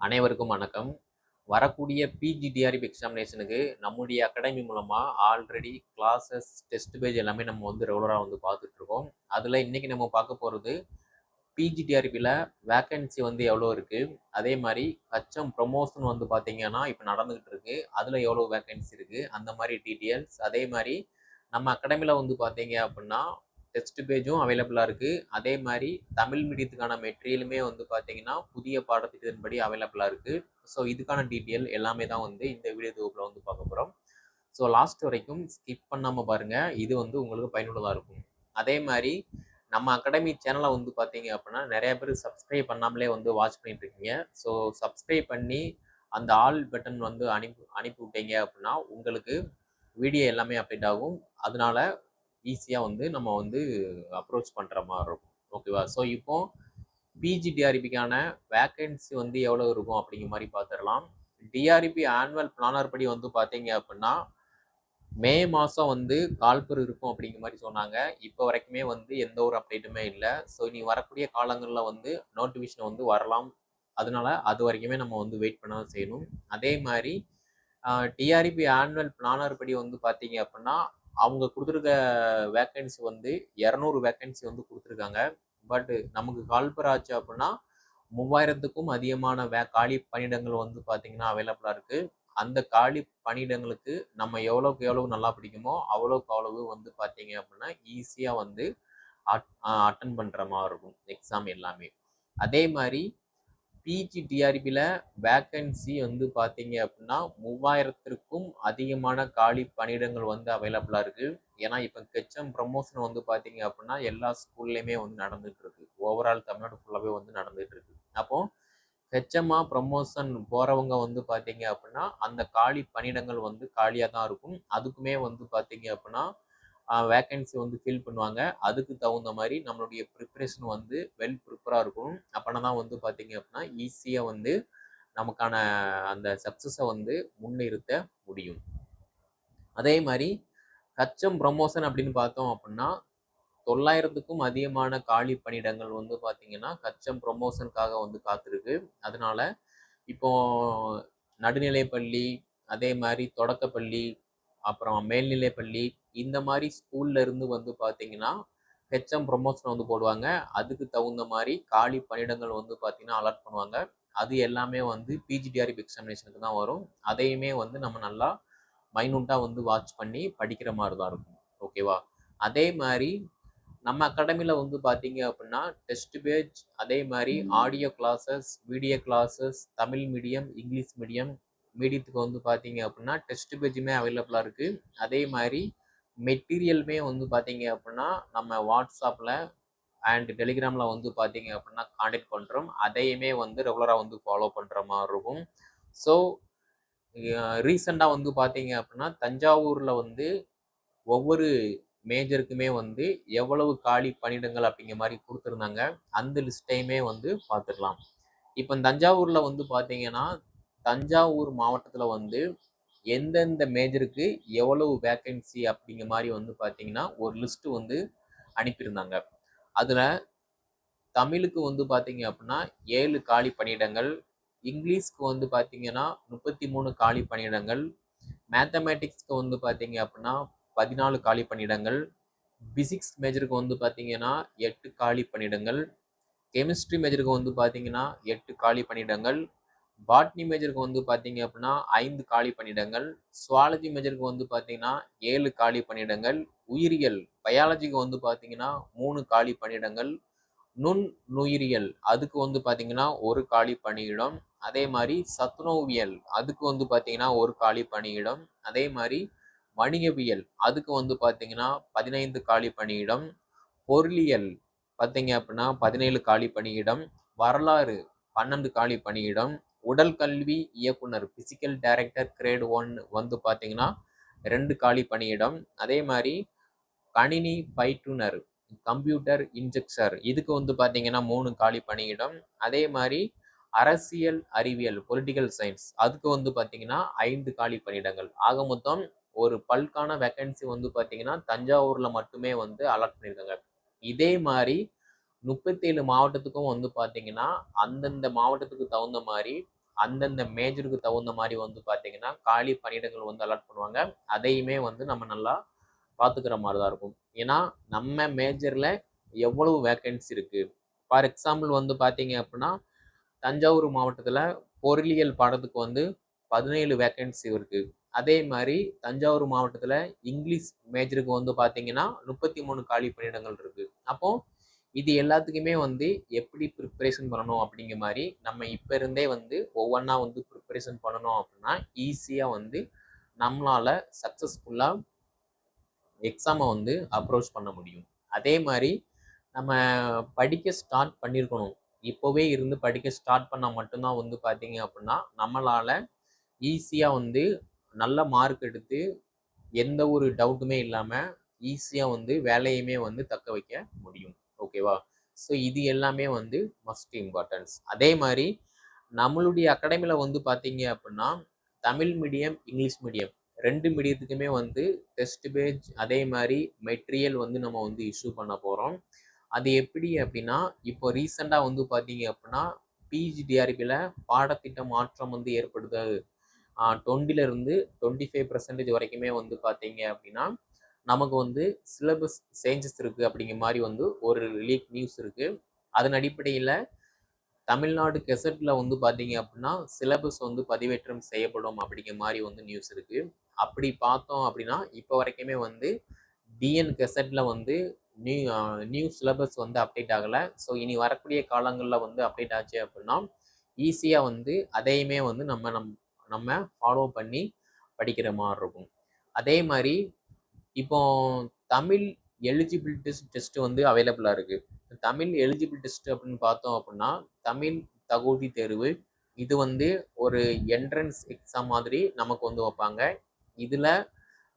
அனைவருக்கும் வணக்கம். வரக்கூடிய பிஜிடிஆர்பி எக்ஸாமினேஷனுக்கு நம்முடைய அகாடமி மூலமாக ஆல்ரெடி கிளாஸஸ் டெஸ்ட் பேஜ் எல்லாமே நம்ம வந்து ரெகுலராக வந்து பார்த்துட்ருக்கோம். அதில் இன்றைக்கி நம்ம பார்க்க போகிறது பிஜிடிஆர்பியில் வேக்கன்சி வந்து எவ்வளோ இருக்குது அதே மாதிரி கச்சம் ப்ரொமோஷன் வந்து பார்த்தீங்கன்னா இப்போ நடந்துக்கிட்டு இருக்கு அதில் எவ்வளோ வேக்கன்சி இருக்குது அந்த மாதிரி டீட்டெயில்ஸ் அதே மாதிரி நம்ம அகாடமியில் வந்து பார்த்தீங்க அப்படின்னா டெஸ்ட் பேஜும் அவைலபிளாக இருக்குது அதே மாதிரி தமிழ் மீடியத்துக்கான மெட்டீரியலுமே வந்து பார்த்தீங்கன்னா புதிய பாடத்திட்டத்தின்படி அவைலபிளாக இருக்குது ஸோ இதுக்கான டீட்டெயில் எல்லாமே தான் வந்து இந்த வீடியோ தொகுப்பில் வந்து பார்க்க போகிறோம் ஸோ லாஸ்ட் வரைக்கும் ஸ்கிப் பண்ணாமல் பாருங்கள் இது வந்து உங்களுக்கு பயனுள்ளதாக இருக்கும். அதே மாதிரி நம்ம அகாடமி சேனலை வந்து பார்த்தீங்க அப்படின்னா நிறைய பேர் சப்ஸ்கிரைப் பண்ணாமலே வந்து வாட்ச் பண்ணிட்டு இருக்கீங்க. ஸோ சப்ஸ்கிரைப் பண்ணி அந்த ஆல் பட்டன் வந்து அனுப்பி அனுப்பி விட்டீங்க அப்படின்னா உங்களுக்கு வீடியோ எல்லாமே அப்டேட் ஆகும். அதனால ஈஸியாக வந்து நம்ம வந்து அப்ரோச் பண்ணுற மாதிரி இருக்கும். ஓகேவா ஸோ இப்போ பிஜி டிஆர்பிக்கான வேக்கன்சி வந்து எவ்வளோ இருக்கும் அப்படிங்கிற மாதிரி பார்த்துடலாம் டிஆர்பி ஆனுவல் பிளானர் படி வந்து பார்த்தீங்க அப்படின்னா மே மாதம் வந்து கால்பர் இருக்கும் அப்படிங்கிற மாதிரி சொன்னாங்க. இப்போ வரைக்குமே வந்து எந்த ஒரு அப்டேட்டுமே இல்லை. ஸோ இனி வரக்கூடிய காலங்களில் வந்து நோட்டிஃபிகேஷன் வந்து வரலாம். அதனால அது வரைக்குமே நம்ம வந்து வெயிட் பண்ண செய்யணும். அதே மாதிரி டிஆர்பி ஆனுவல் பிளானர் படி வந்து பார்த்தீங்க அப்படின்னா அவங்க கொடுத்துருக்க வேக்கன்சி வந்து இரநூறு வேக்கன்சி வந்து கொடுத்துருக்காங்க. பட் நமக்கு கால்பர் ஆச்சு அப்படின்னா மூவாயிரத்துக்கும் அதிகமான வே காலி பணியிடங்கள் வந்து பார்த்தீங்கன்னா அவைலபிளாக இருக்குது அந்த காலி பணியிடங்களுக்கு நம்ம எவ்வளோக்கு எவ்வளோ நல்லா பிடிக்குமோ அவ்வளோக்கு அவ்வளவு வந்து பார்த்தீங்க அப்படின்னா ஈஸியாக வந்து அட் அட்டன் பண்ணுற மாதிரி இருக்கும். எக்ஸாம் எல்லாமே. அதே மாதிரி பிஜி டிஆர்பியில் வேக்கன்சி வந்து பார்த்தீங்க அப்படின்னா மூவாயிரத்திற்கும் அதிகமான காலி பணியிடங்கள் வந்து அவைலபிளாக இருக்குது ஏன்னா இப்போ கெச்சம் ப்ரமோஷன் வந்து பார்த்தீங்க அப்படின்னா எல்லா ஸ்கூல்லையுமே வந்து நடந்துகிட்டு இருக்கு. ஓவரால் தமிழ்நாடு ஃபுல்லாகவே வந்து நடந்துகிட்டு இருக்கு. அப்போ ஹெச்எம்மா ப்ரமோஷன் போகிறவங்க வந்து பார்த்தீங்க அப்படின்னா அந்த காலி பணியிடங்கள் வந்து காலியாக தான் இருக்கும். அதுக்குமே வந்து பார்த்தீங்க அப்படின்னா வேக்கன்சி வந்து ஃபில் பண்ணுவாங்க. அதுக்கு தகுந்த மாதிரி நம்மளுடைய ப்ரிப்ரேஷன் வந்து வெல் சூப்பராக இருக்கும். அப்போனா தான் வந்து பார்த்தீங்க அப்படின்னா ஈஸியாக வந்து நமக்கான அந்த சக்ஸஸை வந்து முன்னிறுத்த முடியும். அதே மாதிரி கச்சம் ப்ரமோஷன் அப்படின்னு பார்த்தோம் அப்படின்னா தொள்ளாயிரத்துக்கும் அதிகமான காலி பணியிடங்கள் வந்து பார்த்தீங்கன்னா கச்சம் ப்ரொமோஷனுக்காக வந்து காத்திருக்கு. அதனால இப்போ நடுநிலைப்பள்ளி அதே மாதிரி தொடக்கப்பள்ளி அப்புறம் மேல்நிலைப்பள்ளி இந்த மாதிரி ஸ்கூல்ல இருந்து வந்து பார்த்தீங்கன்னா ஹெச்எம் ப்ரொமோஷன் வந்து போடுவாங்க. அதுக்கு தகுந்த மாதிரி காலி பணியிடங்கள் வந்து பார்த்தீங்கன்னா அலர்ட் பண்ணுவாங்க. அது எல்லாமே வந்து பிஜிடிஆர்பி எக்ஸாமினேஷனுக்கு தான் வரும். அதையுமே வந்து நம்ம நல்லா மைனூட்டாக வந்து வாட்ச் பண்ணி படிக்கிற மாதிரி தான் இருக்கும். ஓகேவா அதே மாதிரி நம்ம அகாடமியில் வந்து பார்த்தீங்க அப்படின்னா டெஸ்ட் பேஜ் அதே மாதிரி audio classes video classes Tamil medium English medium மீடியத்துக்கு வந்து பார்த்தீங்க அப்படின்னா டெஸ்ட் பேஜுமே அவைலபிளாக இருக்குது அதே மாதிரி மெட்டீரியலுமே வந்து பார்த்தீங்க அப்படின்னா நம்ம வாட்ஸ்அப்பில் அண்ட் டெலிகிராமில் வந்து பார்த்தீங்க அப்படின்னா காண்டாக்ட் பண்ணுறோம் அதையுமே வந்து ரெகுலராக வந்து ஃபாலோ பண்ணுற மாதிரி இருக்கும். ஸோ ரீசெண்டாக வந்து பார்த்தீங்க அப்படின்னா தஞ்சாவூரில் வந்து ஒவ்வொரு மேஜருக்குமே வந்து எவ்வளவு காலி பணியிடங்கள் அப்படிங்கிற மாதிரி கொடுத்துருந்தாங்க. அந்த லிஸ்ட்டையுமே வந்து பார்த்துக்கலாம். இப்போ தஞ்சாவூரில் வந்து பார்த்தீங்கன்னா தஞ்சாவூர் மாவட்டத்தில் வந்து எந்தெந்த மேஜருக்கு எவ்வளவு வேக்கன்சி அப்படிங்கிற மாதிரி வந்து பார்த்தீங்கன்னா ஒரு லிஸ்ட்டு வந்து அனுப்பியிருந்தாங்க. அதில் தமிழுக்கு வந்து பார்த்தீங்க அப்படின்னா ஏழு காலி பணியிடங்கள் இங்கிலீஷ்க்கு வந்து பார்த்தீங்கன்னா முப்பத்தி மூணு காலி பணியிடங்கள் மேத்தமேட்டிக்ஸ்க்கு வந்து பார்த்தீங்க அப்படின்னா பதினாலு காலி பணியிடங்கள் பிசிக்ஸ் மேஜருக்கு வந்து பார்த்தீங்கன்னா எட்டு காலி பணியிடங்கள் கெமிஸ்ட்ரி மேஜருக்கு வந்து பார்த்தீங்கன்னா எட்டு காலி பணியிடங்கள் பாட்னி மேஜருக்கு வந்து பார்த்தீங்க அப்படின்னா ஐந்து காலி பணியிடங்கள் சுவாலஜி மேஜருக்கு வந்து பார்த்தீங்கன்னா ஏழு காலி பணியிடங்கள் உயிரியல் பயாலஜிக்கு வந்து பார்த்தீங்கன்னா மூணு காலி பணியிடங்கள் நுண் நுயிரியல் அதுக்கு வந்து பார்த்தீங்கன்னா ஒரு காலி பணியிடம் அதே மாதிரி சத்துணவியல் அதுக்கு வந்து பார்த்தீங்கன்னா ஒரு காலி பணியிடம் அதே மாதிரி வணிகவியல் அதுக்கு வந்து பார்த்தீங்கன்னா பதினைந்து காலி பணியிடம் பொருளியல் பார்த்தீங்க அப்படின்னா பதினேழு காலி பணியிடம் வரலாறு பன்னெண்டு காலி பணியிடம் உடல் கல்வி இயக்குனர் பிசிக்கல் டைரக்டர் கிரேட் ஒன் வந்து பார்த்தீங்கன்னா ரெண்டு காலி பணியிடம். அதே மாதிரி கணினி பயிற்றுனர் கம்ப்யூட்டர் இன்ஜெக்சர் இதுக்கு வந்து பார்த்தீங்கன்னா மூணு காலி பணியிடம். அதே மாதிரி அரசியல் அறிவியல் பொலிட்டிக்கல் சயின்ஸ் அதுக்கு வந்து பார்த்தீங்கன்னா ஐந்து காலி பணியிடங்கள். ஆக மொத்தம் ஒரு பல்கான வேக்கன்சி வந்து பார்த்தீங்கன்னா தஞ்சாவூரில் மட்டுமே வந்து அலாட் பண்ணியிருக்காங்க. இதே மாதிரி முப்பத்தேழு மாவட்டத்துக்கும் வந்து பார்த்தீங்கன்னா அந்தந்த மாவட்டத்துக்கு தகுந்த மாதிரி அந்தந்த மேஜருக்கு தகுந்த மாதிரி வந்து பார்த்தீங்கன்னா காலி பணியிடங்கள் வந்து அலாட் பண்ணுவாங்க. அதையுமே வந்து நம்ம நல்லா பார்த்துக்கிற மாதிரி தான் இருக்கும். ஏன்னா நம்ம மேஜரில் எவ்வளவு வேக்கன்சி இருக்குது ஃபார் எக்ஸாம்பிள் வந்து பார்த்தீங்க அப்படின்னா தஞ்சாவூர் மாவட்டத்தில் பொருளியல் பாடத்துக்கு வந்து பதினேழு வேக்கன்சி இருக்குது அதே மாதிரி தஞ்சாவூர் மாவட்டத்தில் இங்கிலீஷ் மேஜருக்கு வந்து பார்த்தீங்கன்னா முப்பத்தி மூணு காலி பணியிடங்கள் இருக்குது அப்போது இது எல்லாத்துக்குமே வந்து எப்படி ப்ரிப்பரேஷன் பண்ணணும் அப்படிங்கிற மாதிரி நம்ம இப்போ இருந்தே வந்து ஒவ்வொன்றா வந்து ப்ரிப்பரேஷன் பண்ணணும் அப்படின்னா ஈஸியாக வந்து நம்மளால் சக்ஸஸ்ஃபுல்லாக எக்ஸாமை வந்து அப்ரோச் பண்ண முடியும். அதே மாதிரி நம்ம படிக்க ஸ்டார்ட் பண்ணியிருக்கணும் இப்போவே இருந்து படிக்க ஸ்டார்ட் பண்ணால் மட்டும்தான் வந்து பார்த்தீங்க அப்படின்னா நம்மளால் ஈஸியாக வந்து நல்ல மார்க் எடுத்து எந்த ஒரு டவுட்டுமே இல்லாமல் ஈஸியாக வந்து வேலையுமே வந்து தக்க வைக்க முடியும். ஓகேவா? ஸோ இது எல்லாமே வந்து மஸ்ட் இம்பார்ட்டன்ஸ் அதே மாதிரி நம்மளுடைய அகாடமியில் வந்து பார்த்தீங்க அப்படின்னா தமிழ் மீடியம் இங்கிலீஷ் மீடியம் ரெண்டு மீடியத்துக்குமே வந்து டெஸ்ட் பேஜ் அதே மாதிரி மெட்டீரியல் வந்து நம்ம வந்து இஷ்யூ பண்ண போகிறோம் அது எப்படி அப்படின்னா இப்போ ரீசெண்டாக வந்து பார்த்தீங்க அப்படின்னா பிஜிடிஆர்பியில் பாடத்திட்ட மாற்றம் வந்து ஏற்படுது. டுவெண்ட்டிலேருந்து டுவெண்ட்டி ஃபைவ் பர்சன்டேஜ் வரைக்குமே வந்து பார்த்தீங்க அப்படின்னா நமக்கு வந்து சிலபஸ் சேஞ்சஸ் இருக்குது அப்படிங்கிற மாதிரி வந்து ஒரு லீக் நியூஸ் இருக்குது அதன் அடிப்படையில் தமிழ்நாடு கெசட்டில் வந்து பார்த்தீங்க அப்படின்னா சிலபஸ் வந்து பதிவேற்றம் செய்யப்படும் அப்படிங்கிற மாதிரி வந்து நியூஸ் இருக்குது அப்படி பார்த்தோம் அப்படின்னா இப்போ வரைக்குமே வந்து டிஎன் கெசட்டில் வந்து நியூ நியூ சிலபஸ் வந்து அப்டேட் ஆகலை. ஸோ இனி வரக்கூடிய காலங்களில் வந்து அப்டேட் ஆச்சு அப்படின்னா ஈஸியாக வந்து அதையுமே வந்து நம்ம நம் நம்ம ஃபாலோ பண்ணி படிக்கிற மாதிரி இருக்கும். அதே மாதிரி இப்போ தமிழ் எலிஜிபிலிட்டி டெஸ்ட் வந்து அவைலபிளாக இருக்குது தமிழ் எலிஜிபிள் டெஸ்ட் அப்படின்னு பார்த்தோம் அப்படின்னா தமிழ் தகுதி தேர்வு இது வந்து ஒரு என்ட்ரன்ஸ் எக்ஸாம் மாதிரி நமக்கு வந்து வைப்பாங்க. இதில்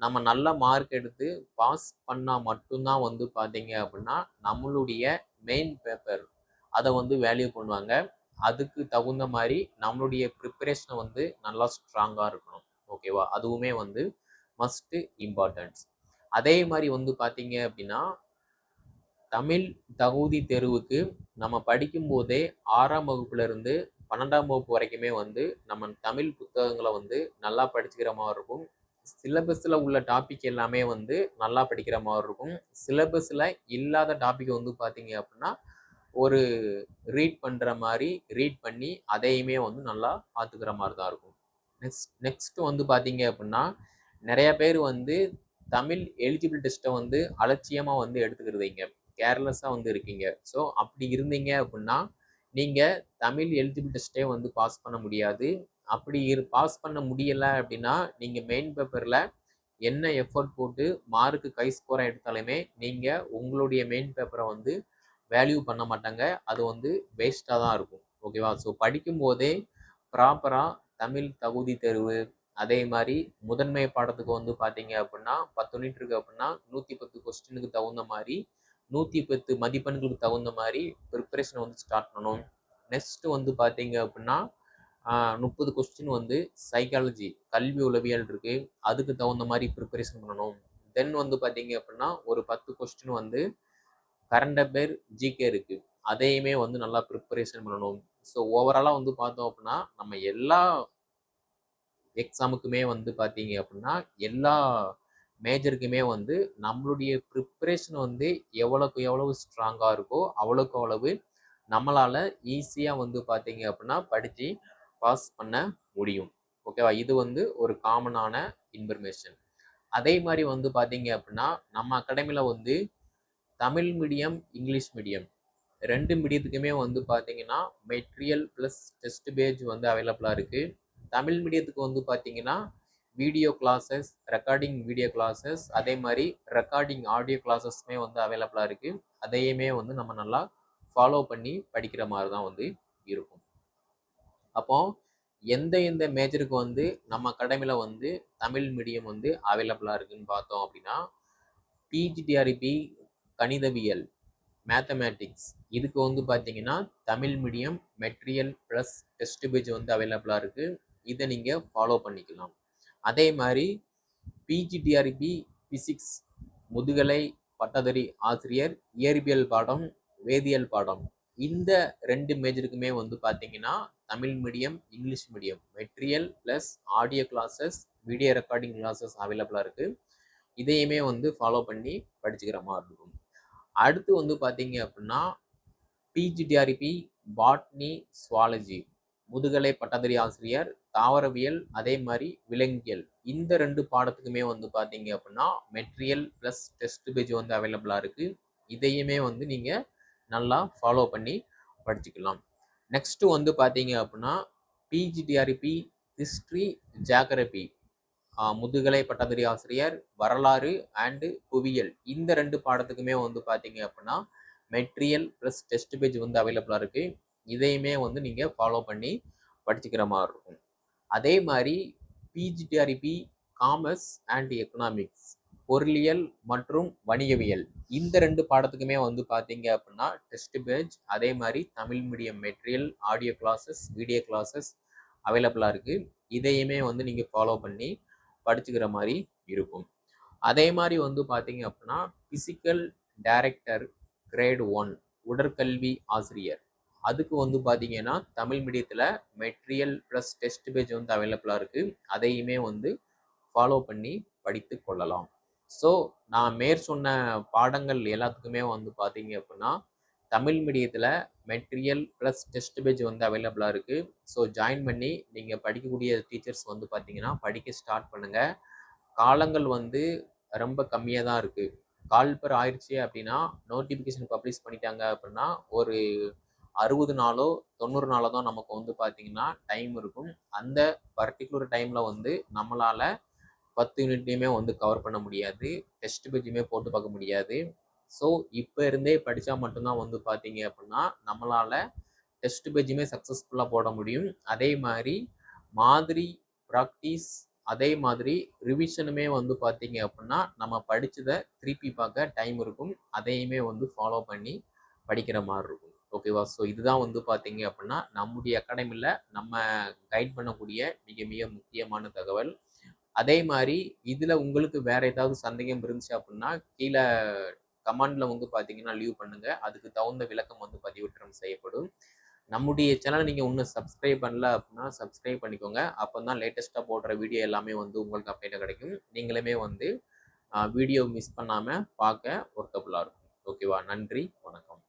நம்ம நல்ல மார்க் எடுத்து பாஸ் பண்ணால் மட்டும்தான் வந்து பார்த்தீங்க அப்படின்னா நம்மளுடைய மெயின் பேப்பர் அதை வந்து வேல்யூ பண்ணுவாங்க. அதுக்கு தகுந்த மாதிரி நம்மளுடைய ப்ரிப்பரேஷனை வந்து நல்லா ஸ்ட்ராங்காக இருக்கணும். ஓகேவா அதுவுமே வந்து மஸ்ட்டு இம்பார்ட்டன்ஸ் அதே மாதிரி வந்து பார்த்தீங்க அப்படின்னா தமிழ் தகுதி தேர்வுக்கு நம்ம படிக்கும்போதே ஆறாம் வகுப்புலேருந்து பன்னெண்டாம் வகுப்பு வரைக்குமே வந்து நம்ம தமிழ் புத்தகங்களை வந்து நல்லா படிச்சுக்கிற மாதிரி இருக்கும். சிலபஸில் உள்ள டாபிக் எல்லாமே வந்து நல்லா படிக்கிற மாதிரி இருக்கும். சிலபஸில் இல்லாத டாபிக் வந்து பார்த்தீங்க அப்படின்னா ஒரு ரீட் பண்ணுற மாதிரி ரீட் பண்ணி அதையுமே வந்து நல்லா பார்த்துக்கிற மாதிரி தான் இருக்கும். நெக்ஸ்ட் நெக்ஸ்ட் வந்து பார்த்தீங்க அப்படின்னா நிறைய பேர் வந்து தமிழ் எலிஜிபிள் டெஸ்ட்டை வந்து அலட்சியமாக வந்து எடுத்துக்கிறதீங்க கேர்லெஸ்ஸாக வந்து இருக்கீங்க. ஸோ அப்படி இருந்தீங்க அப்படின்னா நீங்கள் தமிழ் எலிஜிபிள் டெஸ்ட்டே வந்து பாஸ் பண்ண முடியாது. அப்படி இரு பாஸ் பண்ண முடியலை அப்படின்னா நீங்கள் மெயின் பேப்பரில் என்ன எஃபர்ட் போட்டு மார்க்கு கை ஸ்கோராக எடுத்தாலுமே நீங்கள் உங்களுடைய மெயின் பேப்பரை வந்து வேல்யூ பண்ண மாட்டாங்க. அது வந்து வேஸ்ட்டாக தான் இருக்கும். ஓகேவா ஸோ படிக்கும்போதே ப்ராப்பராக தமிழ் தகுதி தேர்வு அதே மாதிரி முதன்மை பாடத்துக்கு வந்து பார்த்தீங்க அப்படின்னா பத்து யூனிட் இருக்கு அப்படின்னா நூற்றி பத்து கொஸ்டினுக்கு தகுந்த மாதிரி நூற்றி பத்து மதிப்பெண்களுக்கு தகுந்த மாதிரி ப்ரிப்பரேஷனை வந்து ஸ்டார்ட் பண்ணணும். நெக்ஸ்ட்டு வந்து பார்த்தீங்க அப்படின்னா முப்பது கொஸ்டின் வந்து சைக்காலஜி கல்வி உளவியல் இருக்குது அதுக்கு தகுந்த மாதிரி ப்ரிப்பரேஷன் பண்ணணும். தென் வந்து பார்த்தீங்க அப்படின்னா ஒரு பத்து கொஸ்டின் வந்து கரண்ட் அஃபேர் ஜிகே இருக்குது அதையுமே வந்து நல்லா ப்ரிப்பரேஷன் பண்ணணும். ஸோ ஓவராலாக வந்து பார்த்தோம் அப்படின்னா நம்ம எல்லா எக்ஸாமுக்குமே வந்து பார்த்தீங்க அப்படின்னா எல்லா மேஜருக்குமே வந்து நம்மளுடைய ப்ரிப்பரேஷன் வந்து எவ்வளோக்கு எவ்வளவு ஸ்ட்ராங்காக இருக்கோ அவ்வளோக்கு அவ்வளவு நம்மளால் ஈஸியாக வந்து பார்த்தீங்க அப்படின்னா படித்து பாஸ் பண்ண முடியும். ஓகேவா இது வந்து ஒரு காமனான இன்ஃபர்மேஷன் அதே மாதிரி வந்து பார்த்தீங்க அப்படின்னா நம்ம அகாடமியில் வந்து தமிழ் மீடியம் இங்கிலீஷ் மீடியம் ரெண்டு மீடியத்துக்குமே வந்து பார்த்தீங்கன்னா மெட்டீரியல் ப்ளஸ் டெஸ்ட் பேஜ் வந்து அவைலபிளாக இருக்குது தமிழ் மீடியத்துக்கு வந்து பார்த்தீங்கன்னா video classes recording video classes அதே மாதிரி ரெக்கார்டிங் ஆடியோ கிளாஸஸ்மே வந்து அவைலபிளாக இருக்குது அதையுமே வந்து நம்ம நல்லா ஃபாலோ பண்ணி படிக்கிற மாதிரி தான் வந்து இருக்கும். அப்போ எந்த எந்த மேஜருக்கு வந்து நம்ம அகாடமியில் வந்து தமிழ் மீடியம் வந்து அவைலபிளாக இருக்குதுன்னு பார்த்தோம் அப்படின்னா பிஜிடிஆர்பி கணிதவியல் மேத்தமேட்டிக்ஸ் இதுக்கு வந்து பார்த்தீங்கன்னா Tamil medium material plus test page வந்து அவைலபிளாக இருக்குது இதை நீங்கள் ஃபாலோ பண்ணிக்கலாம். அதே மாதிரி பிஜிடிஆர்பி ஃபிசிக்ஸ் முதுகலை பட்டதாரி ஆசிரியர் இயற்பியல் பாடம் வேதியியல் பாடம் இந்த ரெண்டு மேஜருக்குமே வந்து பார்த்தீங்கன்னா Tamil medium English medium material plus audio classes video recording classes அவைலபிளாக இருக்குது இதையுமே வந்து ஃபாலோ பண்ணி படிச்சுக்கிற மாதிரி இருக்கும். அடுத்து வந்து பார்த்தீங்க அப்படின்னா பிஜிடிஆர்பி பாட்னி சுவாலஜி முதுகலை பட்டதாரி ஆசிரியர் தாவரவியல் அதே மாதிரி விலங்கியல். இந்த ரெண்டு பாடத்துக்குமே வந்து பார்த்தீங்க அப்படின்னா மெட்டீரியல் ப்ளஸ் டெஸ்ட் பேஜ் வந்து அவைலபிளாக இருக்குது இதையுமே வந்து நீங்கள் நல்லா ஃபாலோ பண்ணி படிச்சுக்கலாம். நெக்ஸ்ட்டு வந்து பார்த்தீங்க அப்படின்னா பிஜிடிஆர்பி ஹிஸ்ட்ரி ஜாகிரபி முதுகலை பட்டதாரி ஆசிரியர் வரலாறு அண்டு புவியியல். இந்த ரெண்டு பாடத்துக்குமே வந்து பார்த்தீங்க அப்படின்னா மெட்டீரியல் ப்ளஸ் டெஸ்ட் பேஜ் வந்து அவைலபிளாக இருக்குது இதையுமே வந்து நீங்கள் ஃபாலோ பண்ணி படிச்சுக்கிற மாதிரி இருக்கும். அதே மாதிரி பிஜிடிஆர்பி காமர்ஸ் அண்ட் எக்கனாமிக்ஸ் பொருளியல் மற்றும் வணிகவியல் இந்த ரெண்டு பாடத்துக்குமே வந்து பார்த்தீங்க அப்படின்னா டெஸ்ட் பேஜ் அதே மாதிரி Tamil medium material audio classes video classes அவைலபிளாக இருக்குது இதையுமே வந்து நீங்கள் ஃபாலோ பண்ணி படிச்சுக்கிற மாதிரி இருக்கும். அதே மாதிரி வந்து பார்த்தீங்க அப்படின்னா ஃபிசிக்கல் டைரக்டர் கிரேட் ஒன் உடற்கல்வி ஆசிரியர். அதுக்கு வந்து பார்த்தீங்கன்னா தமிழ் மீடியத்தில் மெட்டீரியல் ப்ளஸ் டெஸ்ட் பேஜ் வந்து அவைலபிளாக இருக்குது அதையுமே வந்து ஃபாலோ பண்ணி படித்து கொள்ளலாம். ஸோ நான் மேற் சொன்ன பாடங்கள் எல்லாத்துக்குமே வந்து பார்த்தீங்க அப்படின்னா தமிழ் மீடியத்தில் மெட்டீரியல் ப்ளஸ் டெஸ்ட் பேஜ் வந்து அவைலபிளாக இருக்குது ஸோ ஜாயின் பண்ணி நீங்கள் படிக்கக்கூடிய டீச்சர்ஸ் வந்து பார்த்தீங்கன்னா படிக்க ஸ்டார்ட் பண்ணுங்கள் காலங்கள் வந்து ரொம்ப கம்மியாக தான் இருக்குது கால்பர் ஆயிடுச்சு அப்படின்னா நோட்டிஃபிகேஷன் பப்ளிஷ் பண்ணிட்டாங்க அப்படின்னா ஒரு அறுபது நாளோ தொண்ணூறு நாளோ தான் நமக்கு வந்து பார்த்தீங்கன்னா டைம் இருக்கும். அந்த பர்டிகுலர் டைமில் வந்து நம்மளால் பத்து யூனிட்லையுமே வந்து கவர் பண்ண முடியாது. டெஸ்ட் பேஜுமே போட்டு பார்க்க முடியாது. ஸோ இப்போ இருந்தே படித்தா மட்டும்தான் வந்து பார்த்தீங்க அப்படின்னா நம்மளால் டெஸ்ட் பேஜுமே சக்ஸஸ்ஃபுல்லாக போட முடியும். அதே மாதிரி மாதிரி ப்ராக்டிஸ் அதே மாதிரி ரிவிஷனுமே வந்து பார்த்தீங்க அப்படின்னா நம்ம படித்ததை திருப்பி பார்க்க டைம் இருக்கும். அதையுமே வந்து ஃபாலோ பண்ணி படிக்கிற மாதிரி இருக்கும். ஓகேவா ஸோ இதுதான் வந்து பார்த்தீங்க அப்படின்னா நம்முடைய அகாடமியில் நம்ம கைட் பண்ணக்கூடிய மிக மிக முக்கியமான தகவல். அதே மாதிரி இதில் உங்களுக்கு வேற ஏதாவது சந்தேகம் இருந்துச்சு அப்படின்னா கீழே கமெண்ட்ல வந்து பார்த்தீங்கன்னா லீவ் பண்ணுங்க. அதுக்கு தகுந்த விளக்கம் வந்து பதிவிற்றம் செய்யப்படும். நம்முடைய சேனலை நீங்கள் இன்னும் சப்ஸ்கிரைப் பண்ணல அப்படின்னா சப்ஸ்கிரைப் பண்ணிக்கோங்க. அப்போ தான் லேட்டஸ்ட்டாக போடுற வீடியோ எல்லாமே வந்து உங்களுக்கு அப்டேட்டாக கிடைக்கும். நீங்களுமே வந்து வீடியோ மிஸ் பண்ணாமல் பார்க்க ஒர்க்கபுளாக இருக்கும். ஓகேவா நன்றி. வணக்கம்.